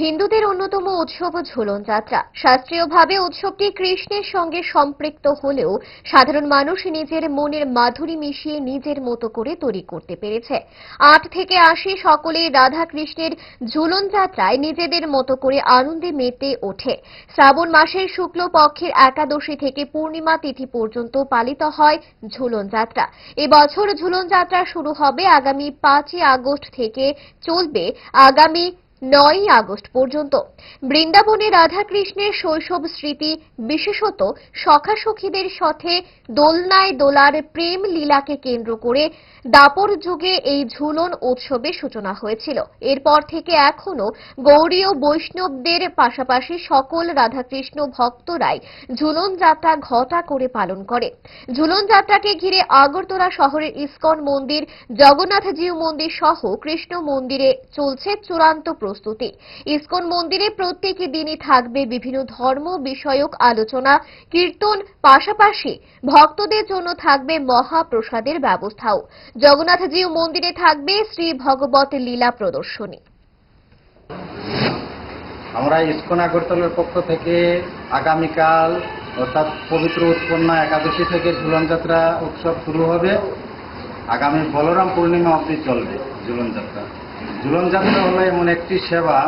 হিন্দুদের অন্যতম উৎসব ঝুলন যাত্রা। শাস্ত্রীয়ভাবে উৎসবটি কৃষ্ণের সঙ্গে সম্পৃক্ত হলেও সাধারণ মানুষ নিজের মনের মাধুরী মিশিয়ে নিজের মতো করে তৈরি করতে পেরেছে। আট থেকে আশি সকলেই রাধা কৃষ্ণের ঝুলন যাত্রায় নিজেদের মতো করে আনন্দে মেতে ওঠে। শ্রাবণ মাসের শুক্ল পক্ষের একাদশী থেকে পূর্ণিমা তিথি পর্যন্ত পালিত হয় ঝুলন যাত্রা। এবছর ঝুলন যাত্রা শুরু হবে আগামী পাঁচই আগস্ট থেকে চলবে আগামী নয়ই আগস্ট পর্যন্ত। বৃন্দাবনে রাধাকৃষ্ণের শৈশব স্মৃতি, বিশেষত সখা সখীদের সাথে দোলনায় দোলার প্রেম লীলাকে কেন্দ্র করে দাপর যুগে এই ঝুলন উৎসবের সূচনা হয়েছিল। এরপর থেকে এখনও গৌরীয় বৈষ্ণবদের পাশাপাশি সকল রাধাকৃষ্ণ ভক্তরাই ঝুলন যাত্রা ঘটা করে পালন করে। ঝুলন যাত্রাকে ঘিরে আগরতলা শহরের ইস্কন মন্দির, জগন্নাথজিউ মন্দির সহ কৃষ্ণ মন্দিরে চলছে চূড়ান্ত প্রস্তুতি। ইসকন মন্দিরে প্রত্যেক দিনই থাকবে বিভিন্ন ধর্ম বিষয়ক আলোচনা, কীর্তন, পাশাপাশি ভক্তদের জন্য থাকবে মহাপ্রসাদের ব্যবস্থাও। জগন্নাথজিউ মন্দিরে থাকবে শ্রী ভগবত লীলা প্রদর্শনী। আমরা ইস্কন আগরতলার পক্ষ থেকে আগামীকাল, অর্থাৎ পবিত্র উৎপন্না একাদশী থেকে ঝুলন যাত্রা উৎসব শুরু হবে। আগামী বলরাম পূর্ণিমা অবধি চলবে ঝুলন যাত্রা। ঝুলন যাত্রা হলো এমন একটি সেবা,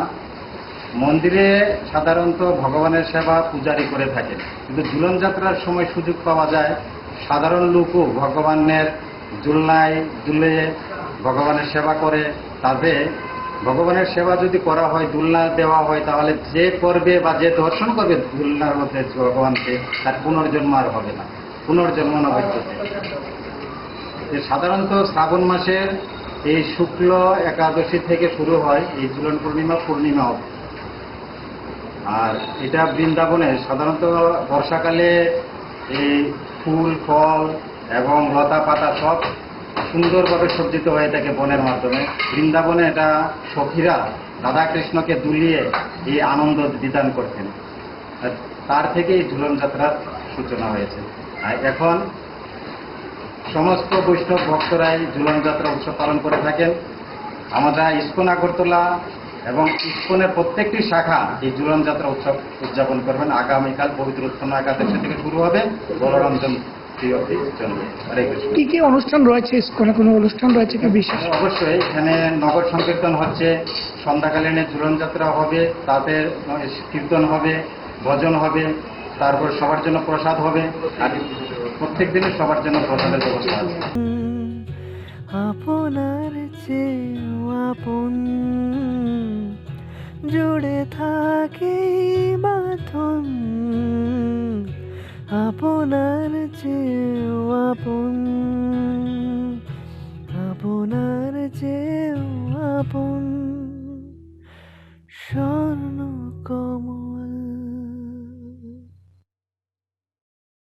মন্দিরে সাধারণত ভগবানের সেবা পূজারি করে থাকে কিন্তু ঝুলন যাত্রার সময় সুযোগ পাওয়া যায়, সাধারণ লোকও ভগবানের দুলনায় দুলে ভগবানের সেবা করে। তাতে ভগবানের সেবা যদি করা হয়, দুলনা দেওয়া হয়, তাহলে যে করবে বা যে দর্শন করবে, দুলনার মধ্যে ভগবানকে তার পুনর্জন্ম আর হবে না। পুনর্জন্ম না হইতেছে সাধারণত শ্রাবণ মাসের এই শুক্ল একাদশী থেকে শুরু হয় এই ঝুলন পূর্ণিমা পূর্ণিমা অবধি। আর এটা বৃন্দাবনে সাধারণত বর্ষাকালে এই ফুল, ফল এবং লতা পাতা সব সুন্দরভাবে সজ্জিত হয়ে থাকে বনের মাধ্যমে। বৃন্দাবনে এটা সখীরা রাধাকৃষ্ণকে দুলিয়ে এই আনন্দ বিধান করতেন। তার থেকেই ঝুলন যাত্রার সূচনা হয়েছে। আর এখন সমস্ত বৈষ্ণব ভক্তরাই ঝুলন যাত্রা উৎসব পালন করে থাকেন। আমরা ইস্কন আগরতলা এবং ইস্কনের প্রত্যেকটি শাখা এই ঝুলন যাত্রা উৎসব উদযাপন করবেন। আগামীকাল পবিত্র উৎপন্ন একাদশী থেকে শুরু হবে। বলরাম কি কি অনুষ্ঠান রয়েছে? কোনো কোনো অনুষ্ঠান রয়েছে কি বিশেষ? অবশ্যই। এখানে নগর সংকীর্তন হচ্ছে। সন্ধ্যাকালীন ঝুলন যাত্রা হবে। তাতে কীর্তন হবে ভজন হবে। তারপর সবার জন্য প্রসাদ হবে। আর প্রত্যেক দিনই সবার জন্য প্রসাদের ব্যবস্থা আছে। আপনার আপন জুড়ে থাকে বাঁধন আপনার চেয়েও আপন। আপনার চেয়েও আপন।